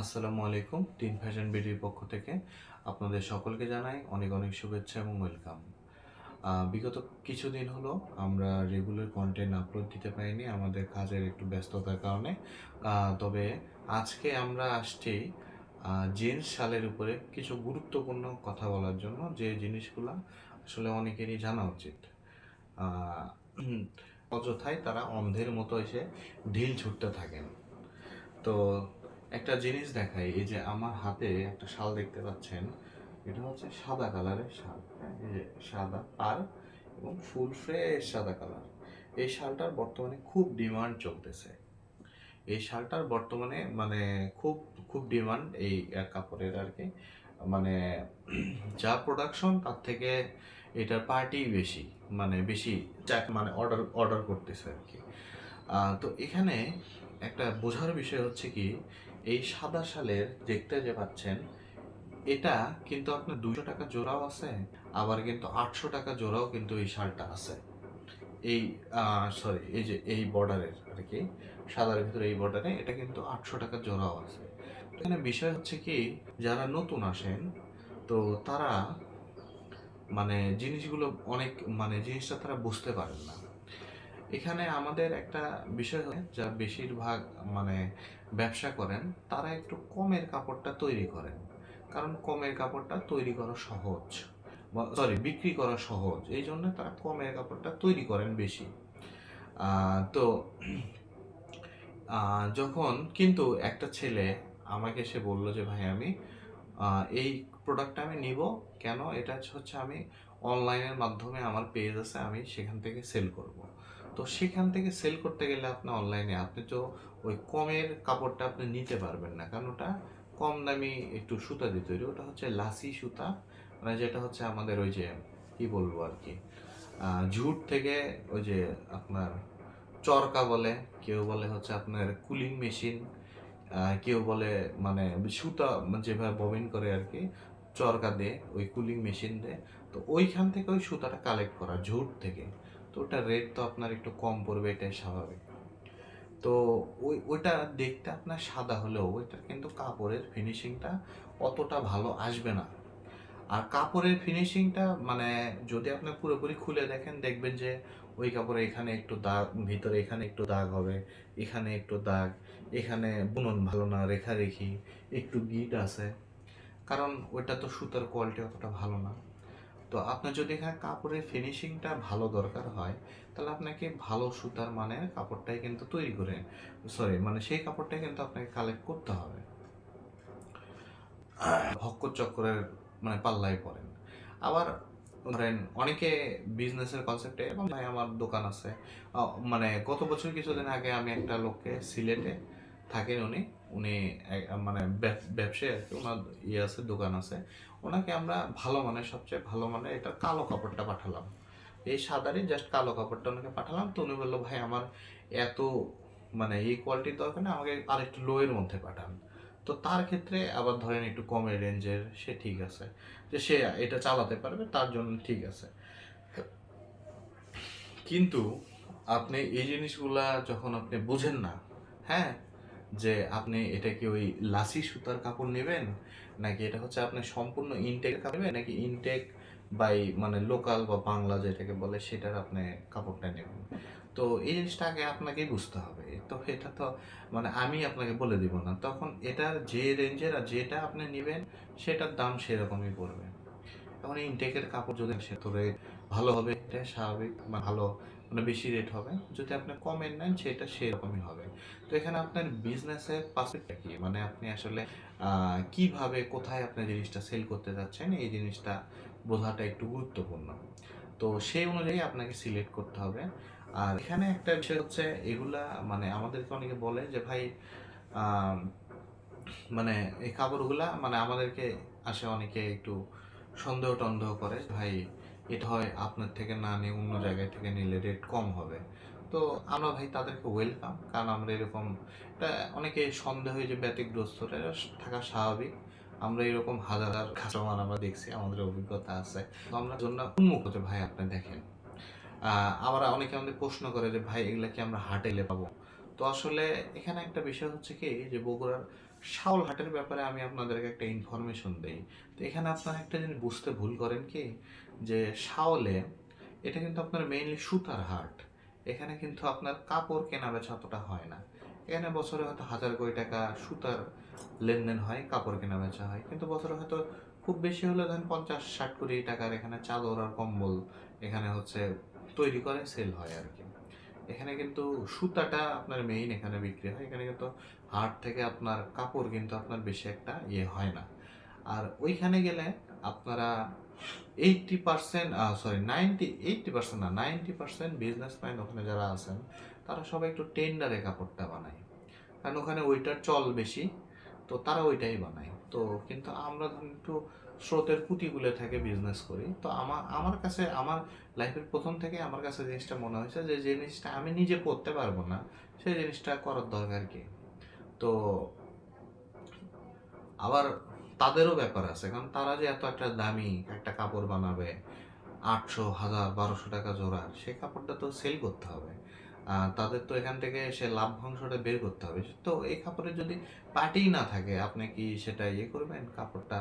আসসালামু আলাইকুম তিন ফ্যাশন বিডির পক্ষ থেকে আপনাদের সকলকে জানাই অনেক অনেক শুভেচ্ছা এবং ওয়েলকাম। বিগত কিছুদিন হলো আমরা রেগুলার কন্টেন্ট আপলোড দিতে পারিনি, আমাদের কাজের একটু ব্যস্ততার কারণে। তবে আজকে আমরা আসছি জিন্স শালের উপরে কিছু গুরুত্বপূর্ণ কথা বলার জন্য, যে জিনিসগুলো আসলে অনেকেরই জানা উচিত। অযথায় তারা অন্ধের মতো এসে ঢিল ছুটতে থাকেন। তো একটা জিনিস দেখাই এই যে আমার হাতে একটা শাল দেখতে পাচ্ছেন এটা হচ্ছে সাদা কালারের শাল হ্যাঁ, এই যে সাদা আর এবং ফুল ফ্রেশ সাদা কালার। এই শালটার বর্তমানে খুব ডিমান্ড চলতেছে। এই শালটার বর্তমানে মানে খুব খুব ডিমান্ড এই কাপড়ের আর কি। মানে যা প্রোডাকশন তার থেকে এটার পার্টি বেশি মানে বেশি মানে অর্ডার অর্ডার করতেছে আর কি। তো এখানে একটা বোঝার বিষয় হচ্ছে কি এই সাদা শালের দেখতে যে পাচ্ছেন, এটা কিন্তু আপনার দুশো টাকা জোড়াও আছে, আবার কিন্তু আটশো টাকা জোড়াও কিন্তু এই শালটা আছে। এই সরি এই যে এই বর্ডারের আর কি, সাদার ভিতরে এই বর্ডারে, এটা কিন্তু আটশো টাকা জোড়াও আছে। এখানে বিষয় হচ্ছে কি, যারা নতুন আসেন, তো তারা মানে জিনিসগুলো অনেক মানে জিনিসটা তারা বুঝতে পারেন না। এখানে আমাদের একটা বিষয় হয় যা বেশিরভাগ মানে ব্যবসা করেন, তারা একটু কমের কাপড়টা তৈরি করেন। কারণ কমের কাপড়টা তৈরি করা সহজ সরি বিক্রি করা সহজ। এই জন্য তারা কমের কাপড়টা তৈরি করেন বেশি। তো যখন, কিন্তু একটা ছেলে আমাকে এসে বলল যে, ভাই, আমি এই প্রোডাক্টটা আমি নিব। কেন? এটা হচ্ছে আমি অনলাইনের মাধ্যমে আমার পেজ আছে, আমি সেখান থেকে সেল করব। তো সেখান থেকে সেল করতে গেলে আপনি অনলাইনে আপনি তো ওই কমের কাপড়টা আপনি নিতে পারবেন না। কারণ ওটা কম দামি একটু সুতা দিয়ে তৈরি। ওটা হচ্ছে লাসি সুতা। মানে যেটা হচ্ছে আমাদের ওই যে, কি বলব আর কি ঝুট থেকে ওই যে আপনার চরকা বলে, কেউ বলে হচ্ছে আপনার কুলিং মেশিন কেউ বলে মানে সুতা যেভাবে ববিন করে আর কি, চরকা দিয়ে, ওই কুলিং মেশিন দিয়ে। তো ওইখান থেকে ওই সুতাটা কালেক্ট করা, ঝুট থেকে। তো ওটার রেট তো আপনার একটু কম পড়বে, এটাই স্বাভাবিক। তো ওই, ওইটা দেখতে আপনার সাদা হলেও ওইটার কিন্তু কাপড়ের ফিনিশিংটা অতটা ভালো আসবে না। আর কাপড়ের ফিনিশিংটা মানে যদি আপনি পুরোপুরি খুলে দেখেন, দেখবেন যে ওই কাপড়ে এখানে একটু দাগ, ভিতরে এখানে একটু দাগ হবে, এখানে একটু দাগ, এখানে বুনন ভালো না, রেখারেখি, একটু গিট আছে। কারণ ওইটা তো সুতার কোয়ালিটি অতটা ভালো না। তো আপনার যদি এখানে কাপড়ের ফিনিশিংটা ভালো দরকার হয়, তাহলে আপনাকে ভালো সুতার মানের কাপড়টাই কিন্তু তৈরি করে সরি মানে সেই কাপড়টাই কিন্তু আপনাকে কালেক্ট করতে হবে। ভক্ক চক্করের মানে পাল্লায় পড়েন। আবার ধরেন অনেকে বিজনেসের কনসেপ্টে এবং ভাই আমার দোকান আছে মানে গত বছর কিছুদিন আগে আমি একটা লোককে সিলেটে থাকেন উনি উনি মানে ব্যব- ব্যবসায়ী আর কি, ওনার ইয়ে আছে, দোকান আছে। ওনাকে আমরা ভালো মানের, সবচেয়ে ভালো মানের এটা কালো কাপড়টা পাঠালাম। এই সাদারই জাস্ট কালো কাপড়টা ওনাকে পাঠালাম। তো উনি বলল, ভাই, আমার এত মানে এই কোয়ালিটির দরকার না আমাকে আরেকটু লোয়ের মধ্যে পাঠান। তো তার ক্ষেত্রে আবার ধরেন একটু কমের রেঞ্জের সে ঠিক আছে। যে সে এটা চালাতে পারবে, তার জন্য ঠিক আছে। কিন্তু আপনি এই জিনিসগুলা যখন আপনি বুঝেন না হ্যাঁ যে আপনি এটা কি ওই লাসি সুতার কাপড় নেবেন নাকি এটা হচ্ছে আপনি সম্পূর্ণ ইনটেক কাপড় নাকি ইনটেক বাই মানে লোকাল বা বাংলা যেটাকে বলে সেটার আপনি কাপড়টা নেবেন? তো এই জিনিসটা আগে আপনাকেই বুঝতে হবে। তো এটা তো মানে আমি আপনাকে বলে দিব না। তখন এটার যে রেঞ্জের আর যেটা আপনি নেবেন সেটার দাম সেরকমই পড়বে। এখন ইনটেকের কাপড় যদি সে ভালো হবে, এটা স্বাভাবিক ভালো মানে বেশি রেট হবে। যদি আপনি কমের নেন, সেটা সেরকমই হবে। তো এখানে আপনার বিজনেসের পার্সপেক্টটা কি? মানে আপনি আসলে কীভাবে, কোথায় আপনি জিনিসটা সেল করতে যাচ্ছেন? এই জিনিসটা বোঝাটা একটু গুরুত্বপূর্ণ। তো সেই অনুযায়ী আপনাকে সিলেক্ট করতে হবে। আর এখানে একটা বিষয় হচ্ছে, এগুলা মানে আমাদেরকে অনেকে বলে যে, ভাই মানে এই কাপড়গুলা মানে আমাদেরকে আসে অনেকে একটু সন্দেহ টন্দেহ করে, ভাই এটা হয় আপনার থেকে না নিয়ে অন্য জায়গায় থেকে নিলে রেট কম হবে। তো আমরা ভাই তাদেরকে ওয়েলকাম কারণ আমরা এরকম এটা অনেকে সন্দেহ হয়ে যে ব্যতিগ্রস্ত এটা থাকা স্বাভাবিক। আমরা এরকম হাজার হাজার কাস্টমার আমরা দেখছি আমাদের অভিজ্ঞতা আছে। তো আমরা জন্য উন্মুখ হতে ভাই আপনি দেখেন। আবার অনেকে আমাদের প্রশ্ন করে যে ভাই এগুলা কি আমরা হাটেলে পাবো? তো আসলে এখানে একটা বিষয় হচ্ছে কি, যে বগুড়ার শাওল হাটের ব্যাপারে আমি আপনাদেরকে একটা ইনফরমেশন দেই। তো এখানে আপনারা একটা জিনিস বুঝতে ভুল করেন কি, যে শাওলে এটা কিন্তু আপনার মেইনলি সুতার হাট। এখানে কিন্তু আপনার কাপড় কেনা বেচা অতটা হয় না। এখানে বছরে হয়তো হাজার কোটি টাকা সুতার লেনদেন হয়, কাপড় কেনা বেচা হয়। কিন্তু বছরে হয়তো খুব বেশি হলে ধরেন পঞ্চাশ, ষাট কোটি টাকার এখানে চাদর আর কম্বল এখানে হচ্ছে তৈরি করে সেল হয় আর কি। এখানে কিন্তু সুতাটা আপনার মেইন এখানে বিক্রি হয়। এখানে কিন্তু হাট থেকে আপনার কাপড় কিন্তু আপনার বেশি একটা ইয়ে হয় না। আর ওইখানে গেলে আপনারা eighty percent sorry ninety eighty percent না নাইনটি পার্সেন্ট বিজনেসম্যান ওখানে যারা আছেন, তারা সবাই একটু টেন্ডারে কাপড়টা বানায়। কারণ ওখানে ওইটার চল বেশি, তো তারা ওইটাই বানায়। তো কিন্তু আমরা ধরুন একটু স্রোতের পুঁতিগুলো থেকে বিজনেস করি। তো আমার আমার কাছে, আমার লাইফের প্রথম থেকে আমার কাছে জিনিসটা মনে হয়েছে যে জিনিসটা আমি নিজে করতে পারব না, সেই জিনিসটা করার দরকার কি? তো আবার তাদেরও ব্যাপার আছে, কারণ তারা যে এত একটা দামি একটা কাপড় বানাবে, আটশো, হাজার, বারোশো টাকা জোড়া সেই কাপড়টা তো সেল করতে হবে। তাদের তো এখান থেকে সে লাভ্যাংশটা বের করতে হবে। তো এই কাপড়ের যদি পার্টিই না থাকে, আপনি কি সেটা ইয়ে করবেন? কাপড়টা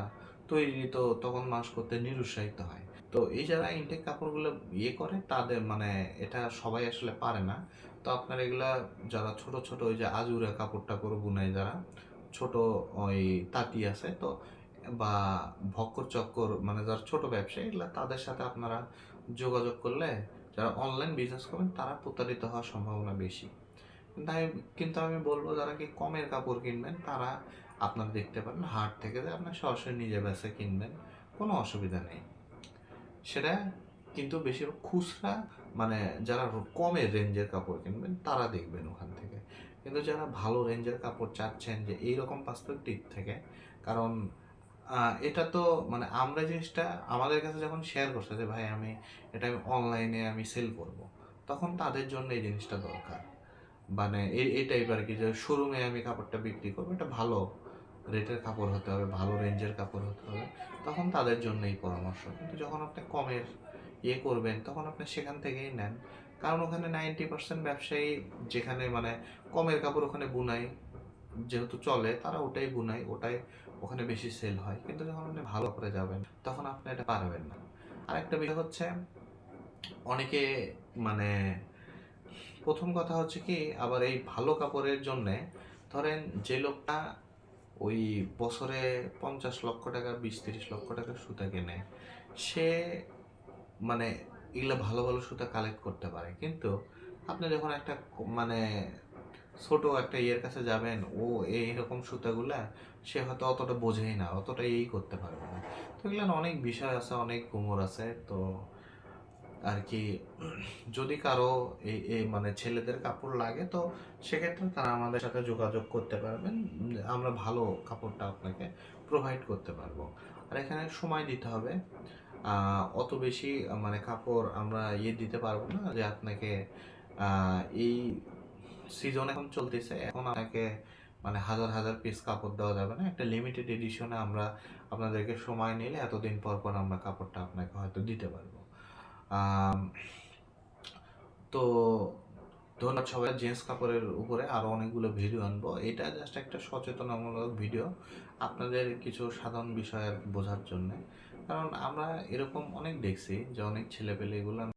তৈরি তো তখন মাস করতে নিরুৎসাহিত হয়। তো এই যারা ইনটেক কাপড়গুলো ইয়ে করে, তাদের মানে এটা সবাই আসলে পারে না। তো আপনার এগুলা যারা ছোট ছোট, ওই যে আজুরা কাপড় টাপড় বুনায় যারা, ছোট ওই তাঁতি আছে, তো বা ভক্কর চক্কর মানে যারা ছোট ব্যবসায়ী, এগুলা তাদের সাথে আপনারা যোগাযোগ করলে, যারা অনলাইন বিজনেস করবেন তারা প্রতারিত হওয়ার সম্ভাবনা বেশি। আমি, কিন্তু আমি বলব, যারা কি কমের কাপড় কিনবেন, তারা আপনারা দেখতে পারেন, হাট থেকে যে আপনার সরাসরি নিজে বেসে কিনবেন, কোনো অসুবিধা নেই। সেটা কিন্তু বেশিরভাগ খুচরা মানে যারা কমের রেঞ্জের কাপড় কিনবেন, তারা দেখবেন ওখান থেকে। কিন্তু যারা ভালো রেঞ্জের কাপড় চাচ্ছেন যে এইরকম পার্সপেক্টিভ থেকে, কারণ এটা তো মানে আমরা জিনিসটা আমাদের কাছে যখন শেয়ার করছে যে, ভাই, আমি এটা আমি অনলাইনে আমি সেল করব, তখন তাদের জন্য এই জিনিসটা দরকার। মানে এই টাইপ আর কি যে শোরুমে আমি কাপড়টা বিক্রি করব, এটা ভালো রেটের কাপড় হতে হবে, ভালো রেঞ্জের কাপড় হতে হবে। তখন তাদের জন্য এই পরামর্শ। কিন্তু যখন আপনি কমের ইয়ে করবেন, তখন আপনি সেখান থেকেই নেন। কারণ ওখানে নাইনটি পার্সেন্ট ব্যবসায়ী যেখানে মানে কমের কাপড় ওখানে বুনাই, যেহেতু চলে, তারা ওটাই বুনাই, ওটাই ওখানে বেশি সেল হয়। কিন্তু যখন আপনি ভালো করে যাবেন, তখন আপনি এটা পারবেন না। আরেকটা বিষয় হচ্ছে, অনেকে মানে প্রথম কথা হচ্ছে কি, আবার এই ভালো কাপড়ের জন্যে ধরেন যে লোকটা ওই বছরে পঞ্চাশ লক্ষ টাকা, বিশ তিরিশ লক্ষ টাকা সুতা কেনে, সে মানে এগুলো ভালো ভালো সুতা কালেক্ট করতে পারে। কিন্তু আপনি যখন একটা মানে ছোট একটা ইয়ের কাছে যাবেন, ও এইরকম সুতাগুলা সে হয়তো অতটা বোঝেই না, অতটা এই করতে পারবে না। তো এগুলো অনেক বিষয় আছে, অনেক কোমর আছে। তো আর কি, যদি কারও এই এই মানে ছেলেদের কাপড় লাগে, তো সেক্ষেত্রে তারা আমাদের সাথে যোগাযোগ করতে পারবেন। আমরা ভালো কাপড়টা আপনাকে প্রোভাইড করতে পারব। আর এখানে সময় দিতে হবে। অত বেশি মানে কাপড় আমরা ইয়ে দিতে পারব না যে আপনাকে এই সিজন এখন চলতেছে। এখন আপনাকে মানে হাজার হাজার পিস কাপড় দেওয়া যাবে না। একটা লিমিটেড এডিশনে আমরা আপনাদেরকে সময় নিলে এতদিন পর পর আমরা কাপড়টা আপনাকে হয়তো দিতে পারব। তো ধন্যবাদ সবাই জেন্টস কাপড়ের উপরে আরও অনেকগুলো ভিডিও আনব। এটা জাস্ট একটা সচেতনামূলক ভিডিও আপনাদের কিছু সাধারণ বিষয়ের বোঝার জন্যে। কারণ আমরা এরকম অনেক দেখছি যে অনেক ছেলেপেলে এগুলো